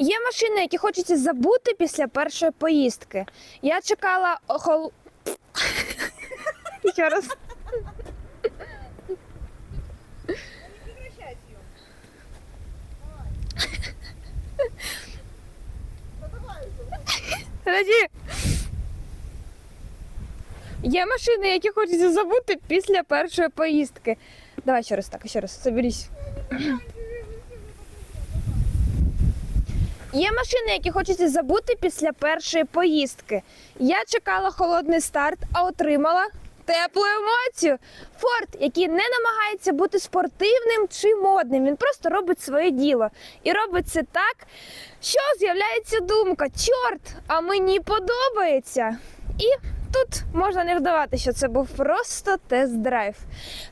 Є машини, які хочеться забути після першої поїздки. Я чекала охол... Ще раз. Подожди. Є машини, які хочеться забути після першої поїздки. Давай ще раз так, ще раз, соберись. Є машини, які хочеться забути після першої поїздки. Я чекала холодний старт, а отримала теплу емоцію. Форд, який не намагається бути спортивним чи модним, він просто робить своє діло. І робить це так, що з'являється думка: чорт, а мені подобається. І тут можна не вдавати, що це був просто тест-драйв.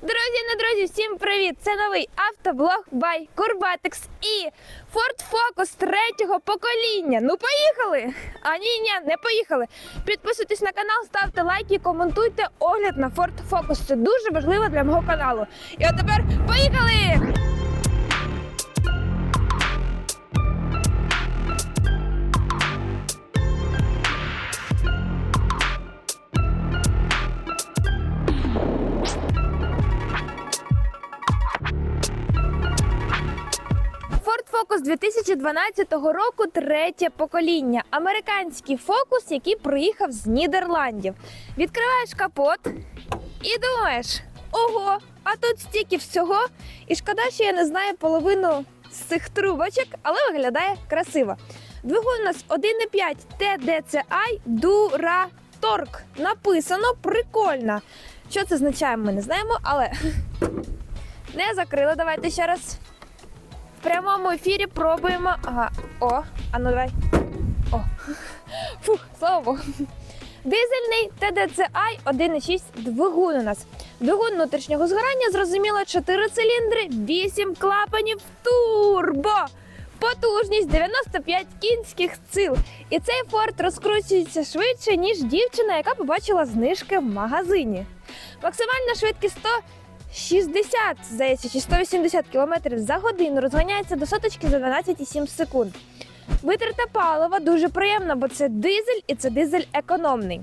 Друзі, не друзі, всім привіт! Це новий автоблог by Курбатекс і Ford Focus третього покоління. Ну поїхали! А ні, ні, не поїхали. Підписуйтесь на канал, ставте лайки, коментуйте огляд на Ford Focus. Це дуже важливо для мого каналу. І от тепер поїхали! 2012 року третє покоління. Американський фокус, який приїхав з Нідерландів. Відкриваєш капот і думаєш: ого, а тут стільки всього. І шкода, що я не знаю половину з цих трубочок, але виглядає красиво. Двигун у нас 1,5 TDCi Duratorq. Написано прикольно. Що це означає, ми не знаємо, але не закрили. Давайте ще раз. Прямому ефірі пробуємо. Ага. О, а ну давай. О. Фух, слава Богу. Дизельний TDCi 1,6 двигун у нас. Двигун внутрішнього згорання, зрозуміло, 4 циліндри, 8 клапанів турбо. Потужність 95 кінських сил. І цей форт розкручується швидше, ніж дівчина, яка побачила знижки в магазині. Максимальна швидкість 160, здається, чи 180 км за годину розганяється до соточки за 12,7 секунд. Витрата палива дуже приємна, бо це дизель і це дизель економний.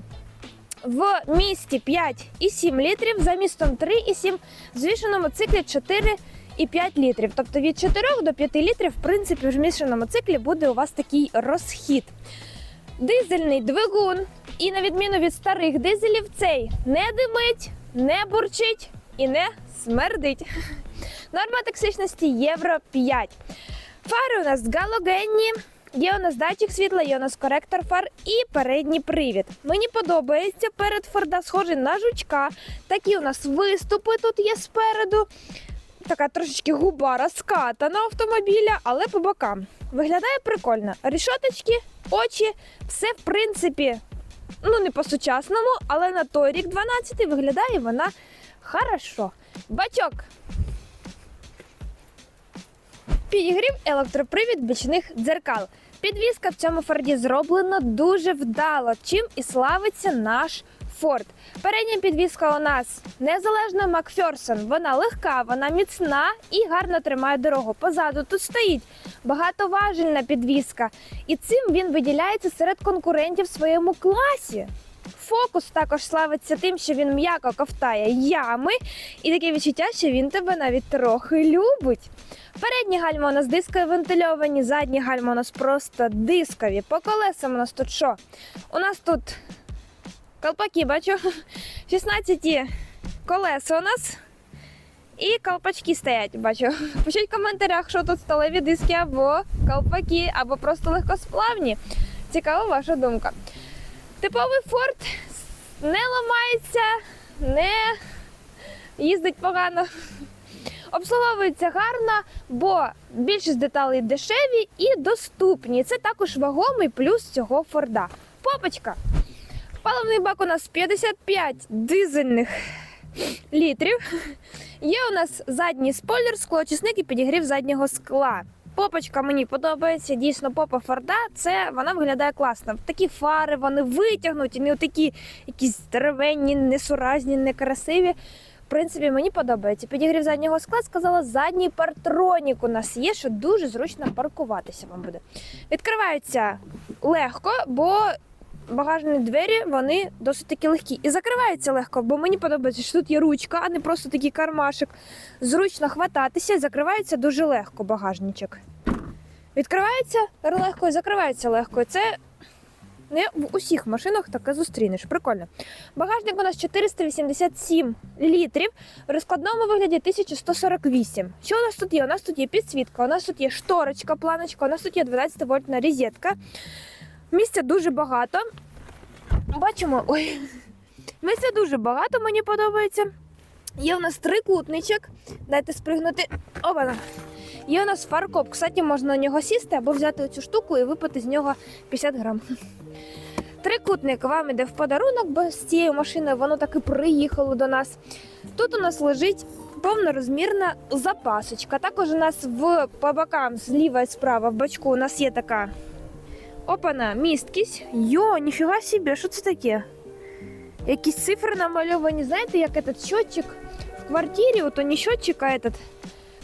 В місті 5,7 літрів, за містом 3,7, в звішеному циклі 4,5 літрів. Тобто від 4 до 5 літрів, в принципі, в змішаному циклі буде у вас такий розхід. Дизельний двигун, і на відміну від старих дизелів, цей не димить, не бурчить і не смердить. Норма токсичності євро 5. Фари у нас галогенні. Є у нас датчик світла, є у нас коректор фар і передній привід. Мені подобається перед Форда схожий на жучка. Такі у нас виступи тут є спереду. Така трошечки губа розкатана автомобіля, але по бокам. Виглядає прикольно. Рішоточки, очі, все в принципі, ну не по-сучасному, але на той рік 12 виглядає вона хорошо. Бачок. Підігрів електропривід бічних дзеркал. Підвізка в цьому форді зроблена дуже вдало, чим і славиться наш Форд. Передня підвізка у нас незалежна Макферсон. Вона легка, вона міцна і гарно тримає дорогу. Позаду тут стоїть багатоважельна підвізка, і цим він виділяється серед конкурентів в своєму класі. Фокус також славиться тим, що він м'яко ковтає ями, і таке відчуття, що він тебе навіть трохи любить. Передні гальма у нас дискові вентильовані, задні гальма у нас просто дискові. По колесам у нас тут що? У нас тут колпаки, бачу, 16 колеса у нас. І колпачки стоять, бачу. Пишіть в коментарях, що тут сталеві диски або колпаки, або просто легкосплавні. Цікава ваша думка. Типовий форт не ламається, не їздить погано. Обслуговується гарно, бо більшість деталей дешеві і доступні. Це також вагомий плюс цього форда. Попочка. Паливний бак у нас 55 дизельних літрів. Є у нас задній спойлер, склоочисник і підігрів заднього скла. Попочка мені подобається. Дійсно, попа Форда. Це вона виглядає класно. Такі фари, вони витягнуті, не такі якісь деревенні, несуразні, некрасиві. В принципі, мені подобається. Підігрів заднього скла сказала, задній партронік у нас є, що дуже зручно паркуватися вам буде. Відкривається легко, бо багажні двері вони досить таки легкі. І закриваються легко, бо мені подобається, що тут є ручка, а не просто такий кармашик. Зручно хвататися закривається дуже легко багажничок. Відкривається легко і закривається легко. Це не в усіх машинах таке зустрінеш. Прикольно. Багажник у нас 487 літрів, в розкладному вигляді 1148. Що у нас тут є? У нас тут є підсвітка, у нас тут є шторочка, планочка, у нас тут є 12 вольтна розетка. Місця дуже багато. Бачимо, ой, місця дуже багато, мені подобається. Є у нас трикутничок. Дайте спригнути. Опана. Є у нас фаркоп. Кстати, можна на нього сісти або взяти цю штуку і випити з нього 50 грам. Трикутник вам іде в подарунок, бо з цією машиною воно таки приїхало до нас. Тут у нас лежить повнорозмірна запасочка. Також у нас в по бокам зліва і справа в бачку у нас є така опана місткість. Йо, ніфіга собі, що це таке? Якісь цифри намальовані, знаєте, як этот счетчик в квартирі, ото не счетчик, а этот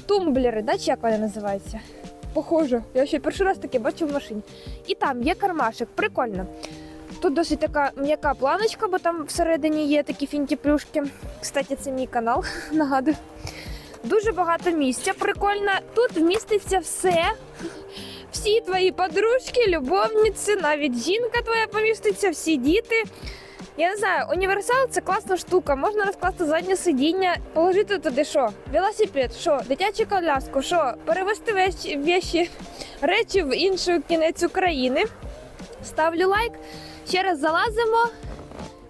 тумблери, да, чи як вони називаються? Похоже, я ще перший раз таке бачу в машині. І там є кармашик, прикольно. Тут досить така м'яка планочка, бо там всередині є такі фінті-плюшки. Кстати, це мій канал, нагадую. Дуже багато місця, прикольно. Тут вміститься все. Всі твої подружки, любовниці, навіть жінка твоя поміститься, всі діти. Я не знаю, універсал це класна штука. Можна розкласти заднє сидіння, положити туди що? Велосипед, що, дитячу коляску, що, перевезти вещі, речі в іншу кінець України. Ставлю лайк. Ще раз залазимо.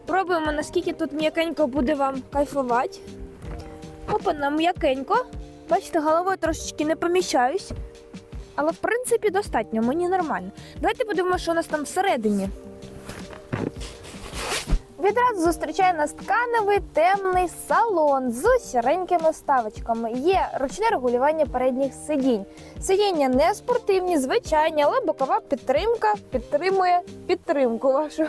Пробуємо, наскільки тут м'якенько буде вам кайфувати. Опа, нам м'якенько. Бачите, головою трошечки не поміщаюсь. Але в принципі достатньо, мені нормально. Давайте подивимося, що у нас там всередині. Відразу зустрічає нас тканевий темний салон з сіренькими вставочками. Є ручне регулювання передніх сидінь. Сидіння не спортивні, звичайні, але бокова підтримка підтримує підтримку вашу.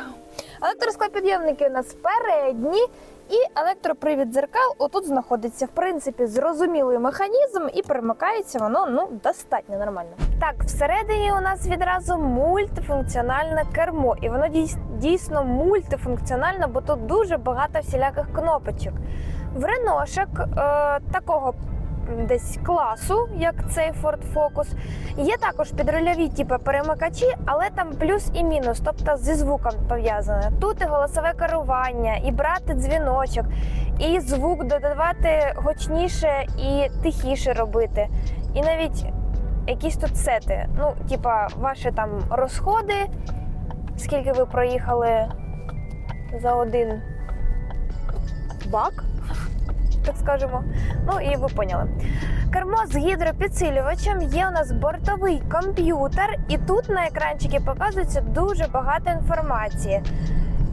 Електросклопідйомники у нас передні і електропривід дзеркал отут знаходиться. В принципі, зрозумілий механізм і перемикається воно ну достатньо нормально. Так, всередині у нас відразу мультифункціональне кермо, і воно дійс- дійсно мультифункціональне, бо тут дуже багато всіляких кнопочок. В реношек е, такого десь класу, як цей Ford Focus, є також підрульові типи перемикачі, але там плюс і мінус, тобто зі звуком пов'язане. Тут і голосове керування, і брати дзвіночок, і звук додавати гучніше і тихіше робити. І навіть якісь тут сети. Ну, типа, ваші там розходи, скільки ви проїхали за один бак, скажемо. Ну і ви поняли. Кермо з гідропідсилювачем є у нас бортовий комп'ютер, і тут на екранчики показується дуже багато інформації.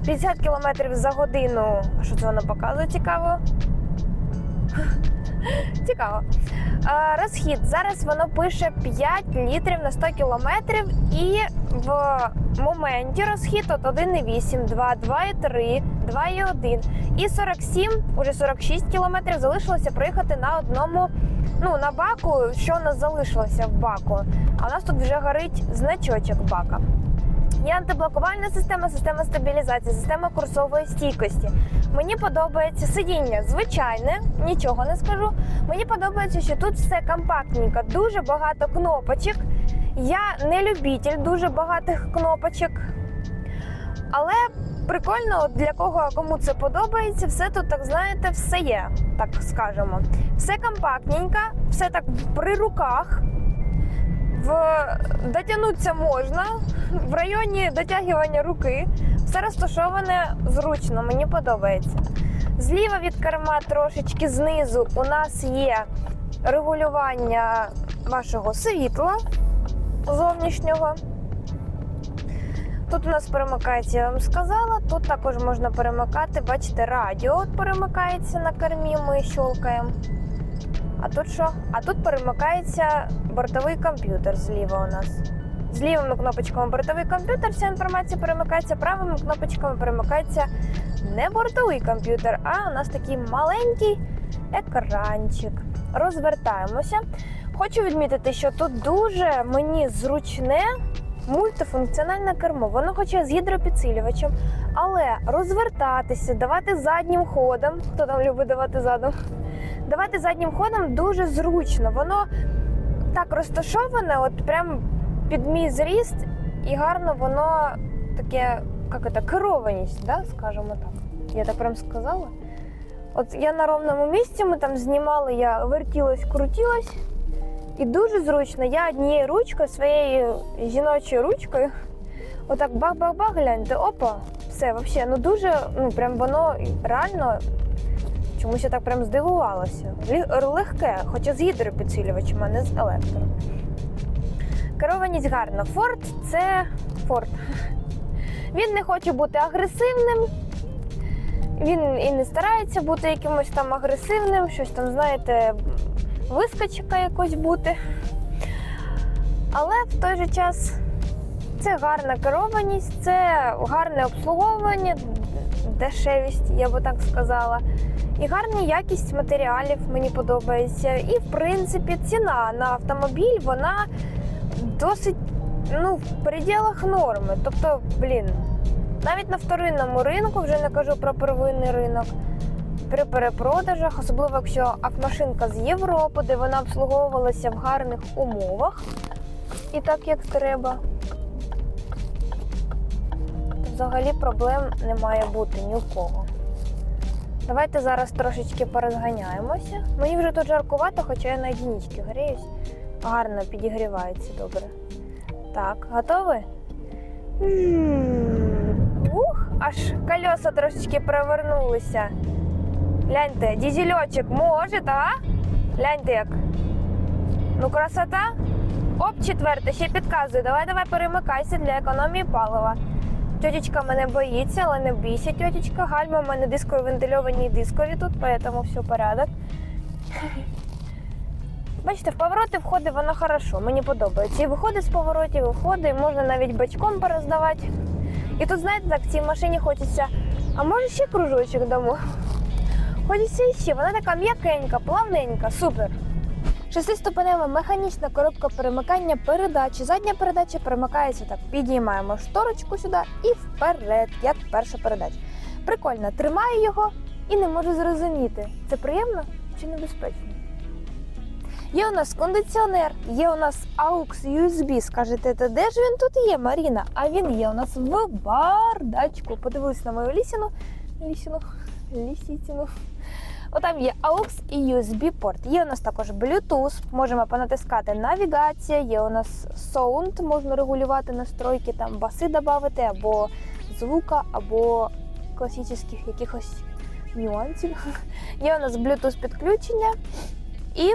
50 км за годину. Що це воно показує? Цікаво. Цікаво. Розхід. Зараз воно пише 5 літрів на 100 кілометрів, і в моменті розхід от 1,8, 2, 2,3, 2,1 і 47, уже 46 кілометрів залишилося проїхати на одному, ну на баку, що у нас залишилося в баку. А у нас тут вже горить значочок бака. Є антиблокувальна система, система стабілізації, система курсової стійкості. Мені подобається сидіння звичайне, нічого не скажу. Мені подобається, що тут все компактненько, дуже багато кнопочок. Я не любитель дуже багатих кнопочок. Але прикольно, для кого кому це подобається, все тут, так знаєте, все є, так скажемо. Все компактненько, все так при руках. В... Дотягнутися можна в районі дотягування руки. Все розташоване зручно, мені подобається. Зліва від керма трошечки знизу у нас є регулювання вашого світла зовнішнього. Тут у нас перемикається, я вам сказала. Тут також можна перемикати, бачите, радіо перемикається на кермі, ми щолкаємо. А тут що? А тут перемикається бортовий комп'ютер зліва у нас. З лівими кнопочками бортовий комп'ютер, вся інформація перемикається, правими кнопочками перемикається не бортовий комп'ютер, а у нас такий маленький екранчик. Розвертаємося. Хочу відмітити, що тут дуже мені зручне мультифункціональне кермо. Воно хоча з гідропідсилювачем, але розвертатися, давати заднім ходом. Хто там любить давати задом? Давати заднім ходом дуже зручно. Воно так розташоване, от прям під мій зріст, і гарно воно таке, як це, керованість, да, скажімо так. Я так прям сказала. От я на ровному місці, ми там знімали, я вертілась, крутілась. І дуже зручно. Я однією ручкою, своєю жіночою ручкою, отак бах-бах-бах, гляньте, опа, все, взагалі, ну дуже, ну прям воно реально чомусь я так прям здивувалася. Легке, хоча з гідропідсилювачем, а не з електро. Керованість гарна. Форд це Форд. Він не хоче бути агресивним. Він і не старається бути якимось там агресивним, щось там, знаєте, вискочка якось бути. Але в той же час це гарна керованість, це гарне обслуговування, дешевість, я би так сказала. І гарна якість матеріалів мені подобається. І, в принципі, ціна на автомобіль вона досить ну, в пределах норми. Тобто, блін, навіть на вторинному ринку, вже не кажу про первинний ринок, при перепродажах, особливо якщо автомашинка з Європи, де вона обслуговувалася в гарних умовах, і так як треба. Взагалі проблем не має бути ні у кого. Давайте зараз трошечки порозганяємося. Мені вже тут жаркувато, хоча я на одиничці гріюсь. Гарно підігрівається добре. Так, готові? Ух, аж колеса трошечки провернулися. Гляньте, дізельочок може, а? Гляньте як. Ну, красота. Оп, четверте, ще підказую. Давай, давай перемикайся для економії палива. Тьотечка мене боїться, але не бійся, тьотечка. Гальма в мене дискові вентильовані дискові тут, поэтому все порядок. Бачите, в повороти входить вона хорошо, мені подобається. І виходить з поворотів, і виходить, і можна навіть бачком пороздавати. І тут, знаєте, так, в цій машині хочеться, а може ще кружочок дамо? Хочеться ще, вона така м'якенька, плавненька, супер. Шестиступенева механічна коробка перемикання передачі. Задня передача перемикається так. Підіймаємо шторочку сюди і вперед, як перша передача. Прикольно, тримаю його і не можу зрозуміти, це приємно чи небезпечно. Є у нас кондиціонер, є у нас AUX USB. Скажете, та де ж він тут є, Маріна? А він є у нас в бардачку. Подивились на мою лісіну. Лісіну, лісіціну. Отам є AUX і USB порт. Є у нас також Bluetooth, можемо понатискати навігація, є у нас Sound, можна регулювати настройки, там баси додати, або звука, або класичних якихось нюансів. Є у нас Bluetooth підключення і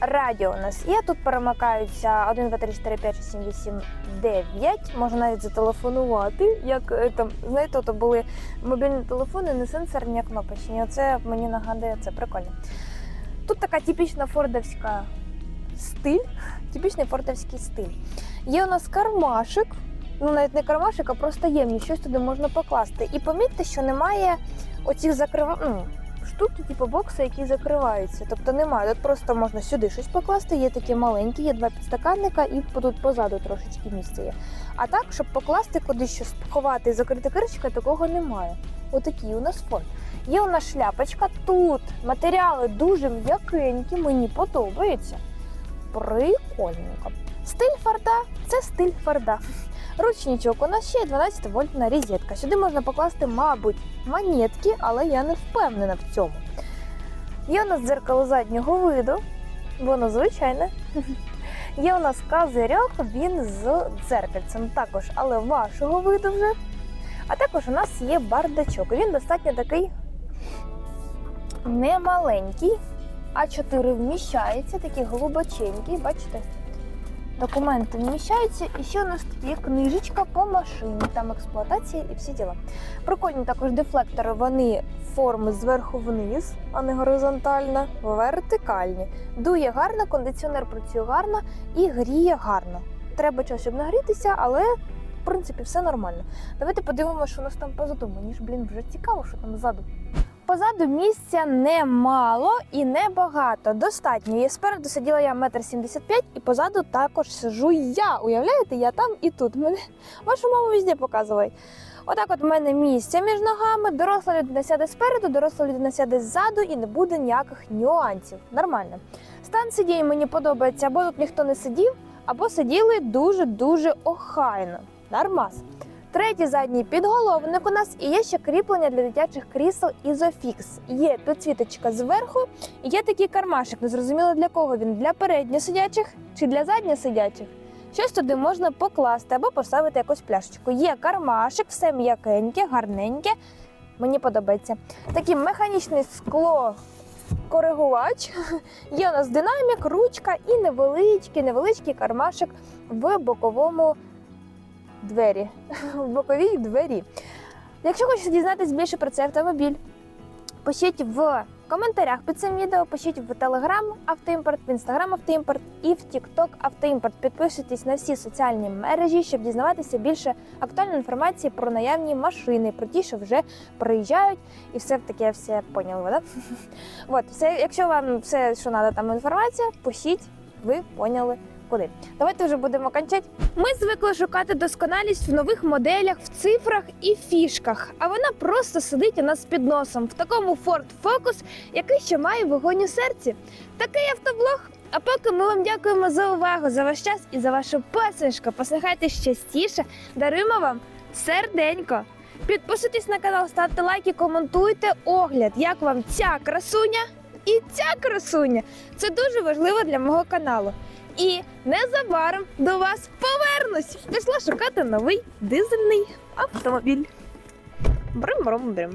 радіо у нас є. Тут перемикаються 1, 2, 3, 4, 5, 6, 7, 8, 9. Можна навіть зателефонувати. Як е, там, знаєте, то були мобільні телефони, не сенсорні, а кнопочні. Оце мені нагадує, це прикольно. Тут така типічна фордовська стиль, типічний фордовський стиль. Є у нас кармашик, ну навіть не кармашик, а просто ємність, щось туди можна покласти. І помітьте, що немає оцих закрива... штуки, типу бокси, які закриваються. Тобто немає. Тут просто можна сюди щось покласти, є такі маленькі, є два підстаканника, і тут позаду трошечки місця є. А так, щоб покласти кудись щось ховати і закрити кришечка, такого немає. Отакий у нас фон. Є у нас шляпочка. Тут матеріали дуже м'якенькі, мені подобається. Прикольненько. Стиль фарда це стиль фарда. Ручничок у нас ще є 12 вольтна розетка. Сюди можна покласти, мабуть, монетки, але я не впевнена в цьому. Є у нас дзеркало заднього виду, воно звичайне. Є у нас козирьок, він з дзеркальцем також, але вашого виду вже. А також у нас є бардачок. Він достатньо такий немаленький, А4 вміщається, такий глибоченький, бачите? Документи вміщаються, і ще у нас тут є книжечка по машині, там експлуатація і всі діла. Прикольні також дефлектори, вони форми зверху вниз, а не горизонтально, вертикальні. Дує гарно, кондиціонер працює гарно і гріє гарно. Треба час, щоб нагрітися, але в принципі все нормально. Давайте подивимося, що у нас там позаду. Мені ж, блін, вже цікаво, що там ззаду. Позаду місця немало і небагато. Достатньо. Я спереду сиділа я метр сімдесят п'ять, і позаду також сижу я. Уявляєте, я там і тут. Мене вашу маму везде показує. Отак, от в мене місце між ногами. Доросла людина сяде спереду, доросла людина сяде ззаду, і не буде ніяких нюансів. Нормально. Стан сидінь мені подобається, або тут ніхто не сидів, або сиділи дуже-дуже охайно. Нормас. Третій задній підголовник у нас і є ще кріплення для дитячих крісел Ізофікс. Є підсвіточка зверху, і є такий кармашик. Не зрозуміло для кого він для передньосидячих чи для задньосидячих. Щось туди можна покласти або поставити якусь пляшечку. Є кармашик, все м'якеньке, гарненьке. Мені подобається. Такий механічний скло. Коригувач. Є у нас динамік, ручка і невеличкий, невеличкий кармашик в боковому двері. В боковій двері. Якщо хочете дізнатися більше про цей автомобіль, пишіть в коментарях під цим відео, пишіть в Телеграм Автоімпорт, в Інстаграм Автоімпорт і в Тікток Автоімпорт. Підписуйтесь на всі соціальні мережі, щоб дізнаватися більше актуальної інформації про наявні машини, про ті, що вже приїжджають, і все таке все поняли, да? От, все, якщо вам все, що треба там інформація, пишіть, ви поняли. Куди? Давайте вже будемо кончати. Ми звикли шукати досконалість в нових моделях, в цифрах і фішках. А вона просто сидить у нас під носом в такому Ford Focus, який ще має вогонь у серці. Такий автоблог. А поки ми вам дякуємо за увагу, за ваш час і за вашу посмішку. Посміхайтесь частіше. Даруємо вам серденько. Підписуйтесь на канал, ставте лайки, коментуйте огляд, як вам ця красуня і ця красуня. Це дуже важливо для мого каналу. І незабаром до вас повернусь. Пішла шукати новий дизельний автомобіль. Брим-брум-брим.